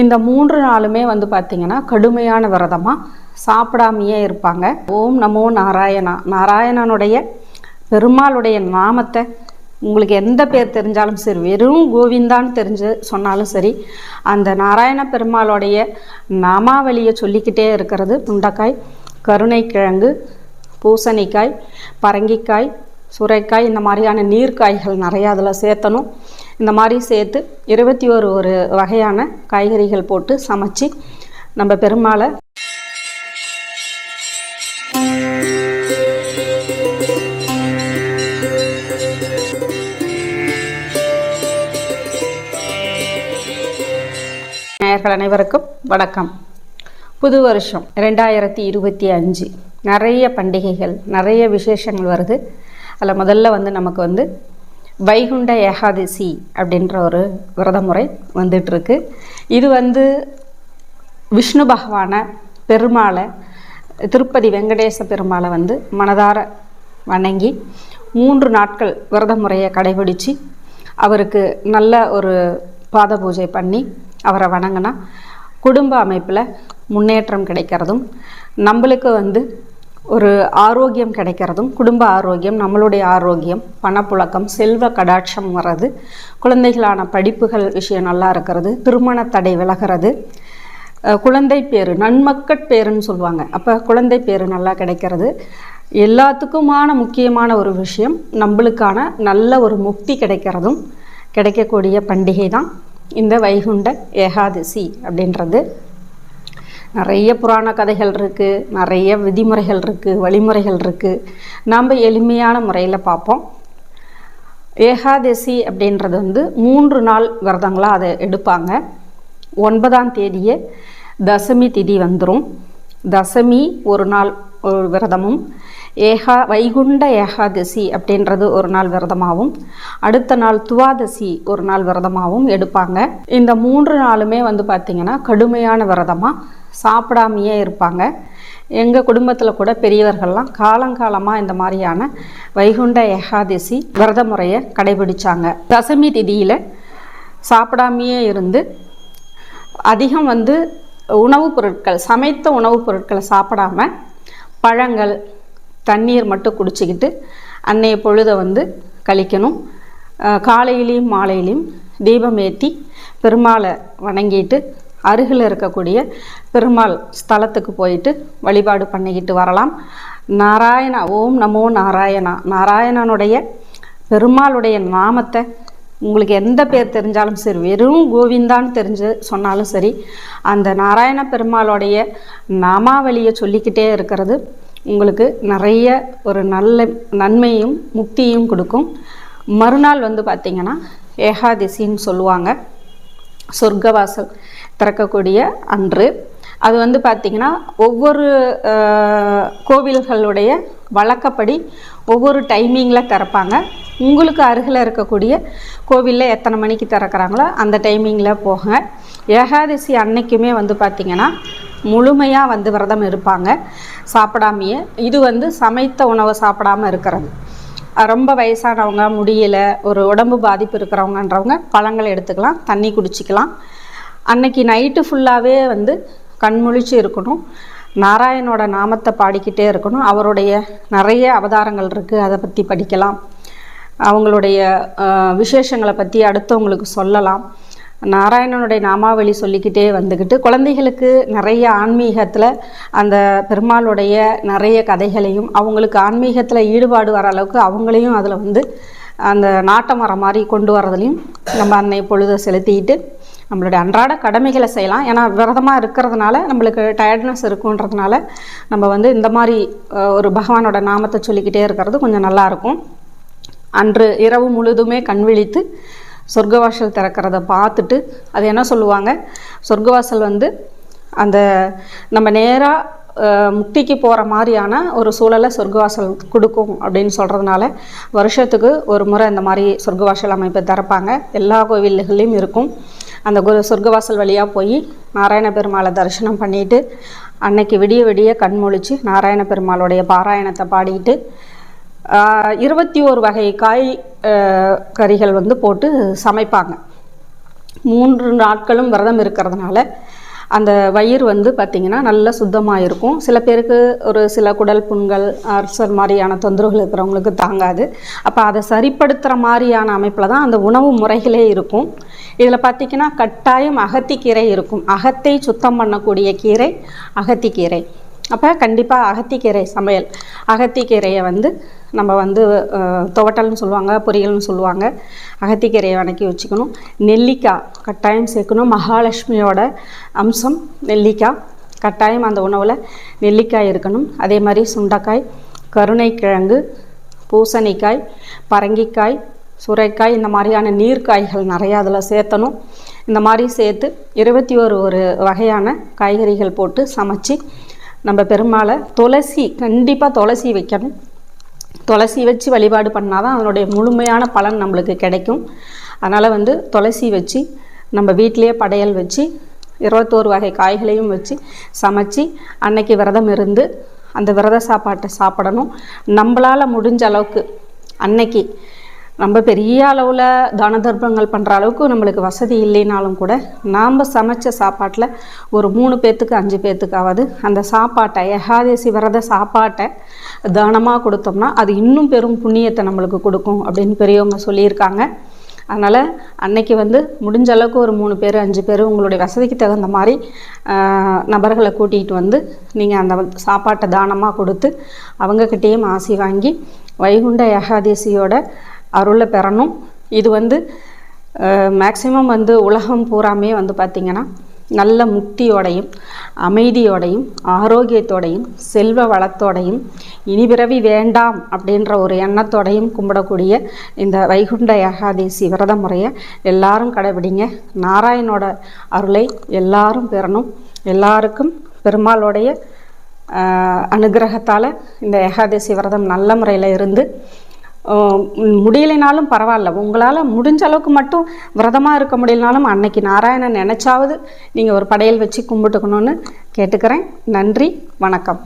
இந்த மூன்று நாளுமே வந்து பார்த்திங்கன்னா கடுமையான விரதமாக சாப்பிடாமையே இருப்பாங்க. ஓம் நமோ நாராயணா. நாராயணனுடைய பெருமாளுடைய நாமத்தை உங்களுக்கு எந்த பேர் தெரிஞ்சாலும் சரி வெறும் கோவிந்தான்னு தெரிஞ்சு சொன்னாலும் சரி அந்த நாராயண பெருமாளுடைய நாமாவளியை சொல்லிக்கிட்டே இருக்கிறது. சுண்டைக்காய் கருணைக்கிழங்கு பூசணிக்காய் பரங்கிக்காய் சுரைக்காய் இந்த மாதிரியான நீர்க்காய்கள் நிறையா அதில் சேர்த்தணும். இந்த மாதிரி சேர்த்து இருபத்தி ஒரு ஒரு வகையான காய்கறிகள் போட்டு சமைச்சு நம்ம பெருமாளை நேயர்கள் அனைவருக்கும் வணக்கம். புது வருஷம் ரெண்டாயிரத்தி இருபத்தி அஞ்சு. நிறைய பண்டிகைகள் நிறைய விசேஷங்கள் வருது. அதில் முதல்ல வந்து நமக்கு வந்து வைகுண்ட ஏகாதசி அப்படின்ற ஒரு விரத முறை வந்துட்டுருக்கு. இது வந்து விஷ்ணு பகவானை பெருமாளை திருப்பதி வெங்கடேச பெருமாளை வந்து மனதார வணங்கி மூன்று நாட்கள் விரத முறையை கடைபிடித்து அவருக்கு நல்ல ஒரு பாத பூஜை பண்ணி அவரை வணங்கினா குடும்ப அமைப்பில் முன்னேற்றம் கிடைக்கிறதும் நம்மளுக்கு வந்து ஒரு ஆரோக்கியம் கிடைக்கிறதும் குடும்ப ஆரோக்கியம் நம்மளுடைய ஆரோக்கியம் பணப்புழக்கம் செல்வ கடாட்சம் வர்றது குழந்தைகளான படிப்புகள் விஷயம் நல்லா இருக்கிறது திருமண தடை விலகிறது. குழந்தை பேர் நன்மக்கட் பேருன்னு சொல்லுவாங்க. அப்போ குழந்தை பேரு நல்லா கிடைக்கிறது. எல்லாத்துக்குமான முக்கியமான ஒரு விஷயம் நம்மளுக்கான நல்ல ஒரு முக்தி கிடைக்கிறதும் கிடைக்கக்கூடிய பண்டிகை தான் இந்த வைகுண்ட ஏகாதசி அப்படின்றது. நிறைய புராண கதைகள் இருக்குது நிறைய விதிமுறைகள் இருக்குது வழிமுறைகள் இருக்குது நாம் எளிமையான முறையில் பார்ப்போம். ஏகாதசி அப்படின்றது வந்து மூன்று நாள் விரதங்களாக அதை எடுப்பாங்க. ஒன்பதாம் தேதியே தசமி திதி வந்துடும் தசமி ஒரு நாள் விரதமும். ஏகா வைகுண்ட ஏகாதசி அப்படின்றது ஒரு நாள் விரதமாகவும் அடுத்த நாள் துவாதசி ஒரு நாள் விரதமாகவும் எடுப்பாங்க. இந்த மூன்று நாளுமே வந்து பார்த்திங்கன்னா கடுமையான விரதமாக சாப்பிடாமையே இருப்பாங்க. எங்கள் குடும்பத்தில் கூட பெரியவர்கள்லாம் காலங்காலமாக இந்த மாதிரியான வைகுண்ட ஏகாதசி விரத முறையை கடைபிடிச்சாங்க. தசமி திதியில் சாப்பிடாமையே இருந்து அதிகம் வந்து உணவுப் பொருட்கள் சமைத்த உணவுப் பொருட்களை சாப்பிடாம பழங்கள் தண்ணீர் மட்டும் குடிச்சிக்கிட்டு அன்னைய பொழுதை வந்து கழிக்கணும். காலையிலையும் மாலையிலையும் தீபம் ஏற்றி பெருமாளை வணங்கிட்டு அருகில் இருக்கக்கூடிய பெருமாள் ஸ்தலத்துக்கு போயிட்டு வழிபாடு பண்ணிக்கிட்டு வரலாம். நாராயணா ஓம் நமோ நாராயணா. நாராயணனுடைய பெருமாளுடைய நாமத்தை உங்களுக்கு எந்த பேர் தெரிஞ்சாலும் சரி வெறும் கோவிந்தான்னு தெரிஞ்சு சொன்னாலும் சரி அந்த நாராயண பெருமாளுடைய நாமாவளியை சொல்லிக்கிட்டே இருக்கிறது உங்களுக்கு நிறைய ஒரு நல்ல நன்மையும் முக்தியும் கொடுக்கும். மறுநாள் வந்து பார்த்திங்கன்னா ஏகாதசின்னு சொல்லுவாங்க. சொர்க்கவாசல். திறக்கக்கூடிய அன்று. அது வந்து பார்த்திங்கன்னா ஒவ்வொரு கோவில்களுடைய வழக்கப்படி ஒவ்வொரு டைமிங்கில் திறப்பாங்க. உங்களுக்கு அருகில் இருக்கக்கூடிய கோவிலில் எத்தனை மணிக்கு திறக்கிறாங்களோ அந்த டைமிங்கில் போங்க. ஏகாதசி அன்னைக்குமே வந்து பார்த்திங்கன்னா முழுமையாக வந்து விரதம் இருப்பாங்க. சாப்பிடாமையே இது வந்து சமைத்த உணவை சாப்பிடாம இருக்கிறது. ரொம்ப வயசானவங்க முடியலை ஒரு உடம்பு பாதிப்பு இருக்கிறவங்கன்றவங்க பழங்கள் எடுத்துக்கலாம் தண்ணி குடிச்சிக்கலாம். அன்னைக்கு நைட்டு ஃபுல்லாகவே வந்து கண்முழிச்சு இருக்கணும். நாராயணோட நாமத்தை பாடிக்கிட்டே இருக்கணும். அவருடைய நிறைய அவதாரங்கள் இருக்குது அதை பற்றி படிக்கலாம். அவங்களுடைய விசேஷங்களை பற்றி அடுத்தவங்களுக்கு சொல்லலாம். நாராயணனுடைய நாமாவளி சொல்லிக்கிட்டே வந்துக்கிட்டு குழந்தைகளுக்கு நிறைய ஆன்மீகத்தில் அந்த பெருமாளுடைய நிறைய கதைகளையும் அவங்களுக்கு ஆன்மீகத்தில் ஈடுபாடு வர அளவுக்கு அவங்களையும் அதில் வந்து அந்த நாட்டம் வர மாதிரி கொண்டு வரதுலையும் நம்ம அன்னை பொழுதை செலுத்திக்கிட்டு நம்மளுடைய அன்றாட கடமைகளை செய்யலாம். ஏன்னா விரதமாக இருக்கிறதுனால நம்மளுக்கு டயர்ட்னஸ் இருக்குன்றதுனால நம்ம வந்து இந்த மாதிரி ஒரு பகவானோட நாமத்தை சொல்லிக்கிட்டே இருக்கிறது கொஞ்சம் நல்லாயிருக்கும் அன்று இரவு முழுதுமே கண் விழித்து சொர்க்கவாசல் திறக்கிறத பார்த்துட்டு அது என்ன சொல்லுவாங்க? சொர்க்கவாசல் வந்து அந்த நம்ம நேராக முக்திக்கு போகிற மாதிரியான ஒரு சூழலை சொர்க்கவாசல் கொடுக்கும் அப்படின்னு சொல்கிறதுனால வருஷத்துக்கு ஒரு முறை இந்த மாதிரி சொர்க்கவாசல் அமைப்பு திறப்பாங்க. எல்லா கோவில்கள்லையும் இருக்கும். அந்த குரு சொர்க்கவாசல் வழியாக போய் நாராயண பெருமாளை தரிசனம் பண்ணிட்டு அன்னைக்கு விடிய விடிய கண்மொழிச்சு நாராயண பெருமாளுடைய பாராயணத்தை பாடிட்டு இருபத்தி ஓரு வகை காய் கறிகள் வந்து போட்டு சமைப்பாங்க. மூன்று நாட்களும் விரதம் இருக்கிறதுனால அந்த வயிறு வந்து பார்த்திங்கன்னா நல்லா சுத்தமாக இருக்கும். சில பேருக்கு ஒரு சில குடல் புண்கள் அல்சர் மாதிரியான தொந்தரவுகள் இருக்கிறவங்களுக்கு தாங்காது. அப்போ அதை சரிப்படுத்துகிற மாதிரியான அமைப்பில் தான் அந்த உணவு முறைகளே இருக்கும். இதில் பார்த்திங்கன்னா கட்டாயம் அகத்திக்கீரை இருக்கும். அகத்தை சுத்தம் பண்ணக்கூடிய கீரை அகத்திக்கீரை அப்போ கண்டிப்பாக அகத்திக்கீரை சமையல். அகத்திக்கீரையை வந்து நம்ம வந்து துவட்டல்னு சொல்லுவாங்க பொரியல்னு சொல்லுவாங்க. அகத்திக்கீரையை வணக்கி வச்சுக்கணும். நெல்லிக்காய் கட்டாயம் சேர்க்கணும். மகாலட்சுமியோட அம்சம் நெல்லிக்காய். கட்டாயம் அந்த உணவில் நெல்லிக்காய் இருக்கணும். அதே மாதிரி சுண்டைக்காய் கருணைக்கிழங்கு பூசணிக்காய் பரங்கிக்காய் சுரைக்காய் இந்த மாதிரியான நீர்க்காய்கள் நிறையா அதில் சேர்த்தணும். இந்த மாதிரி சேர்த்து இருபத்தி ஒரு ஒரு வகையான காய்கறிகள் போட்டு சமைச்சு நம்ம பெருமாளை துளசி கண்டிப்பாக துளசி வைக்கணும். துளசி வச்சு வழிபாடு பண்ணால் தான் அதனுடைய முழுமையான பலன் நம்மளுக்கு கிடைக்கும். அதனால் வந்து துளசி வச்சு நம்ம வீட்டிலேயே படையல் வச்சு இருபத்தோரு வகை காய்களையும் வச்சு சமைச்சு அன்னைக்கு விரதம் இருந்து அந்த விரத சாப்பாட்டை சாப்பிடணும். நம்மளால் முடிஞ்ச அளவுக்கு அன்னைக்கு நம்ம பெரிய அளவில் தான தர்மங்கள் பண்ணுற அளவுக்கு நம்மளுக்கு வசதி இல்லைனாலும் கூட நாம் சமைச்ச சாப்பாட்டில் ஒரு மூணு பேர்த்துக்கு அஞ்சு பேர்த்துக்காவது அந்த சாப்பாட்டை ஏகாதசி விரத சாப்பாட்டை தானமாக கொடுத்தோம்னா அது இன்னும் பெரும் புண்ணியத்தை நம்மளுக்கு கொடுக்கும் அப்படின்னு பெரியவங்க சொல்லியிருக்காங்க. அதனால் அன்னைக்கு வந்து முடிஞ்ச அளவுக்கு ஒரு மூணு பேர் அஞ்சு பேர் உங்களுடைய வசதிக்கு தகுந்த மாதிரி நபர்களை கூட்டிகிட்டு வந்து நீங்கள் அந்த சாப்பாட்டை தானமாக கொடுத்து அவங்கக்கிட்டேயும் ஆசி வாங்கி வைகுண்ட ஏகாதசியோட அருளை பெறணும். இது வந்து மேக்சிமம் வந்து உலகம் பூராமே வந்து பார்த்திங்கன்னா நல்ல முக்தியோடையும் அமைதியோடையும் ஆரோக்கியத்தோடையும் செல்வ வளத்தோடையும் இனி பிறவி வேண்டாம் அப்படின்ற ஒரு எண்ணத்தோடையும் கும்பிடக்கூடிய இந்த வைகுண்ட ஏகாதசி விரத முறையை எல்லாரும் கடைபிடிங்க. நாராயணோட அருளை எல்லாரும் பெறணும். எல்லாருக்கும் பெருமாளுடைய அனுகிரகத்தால் இந்த ஏகாதசி விரதம் நல்ல முறையில் இருந்து முடியலைனாலும் பரவாயில்ல. உங்களால் முடிஞ்ச அளவுக்கு மட்டும் விரதமாக இருக்க முடியலனாலும் அன்னைக்கு நாராயணன் நினச்சாவது நீங்கள் ஒரு படையல் வச்சு கும்பிட்டுக்கணும்னு கேட்டுக்கிறேன். நன்றி வணக்கம்.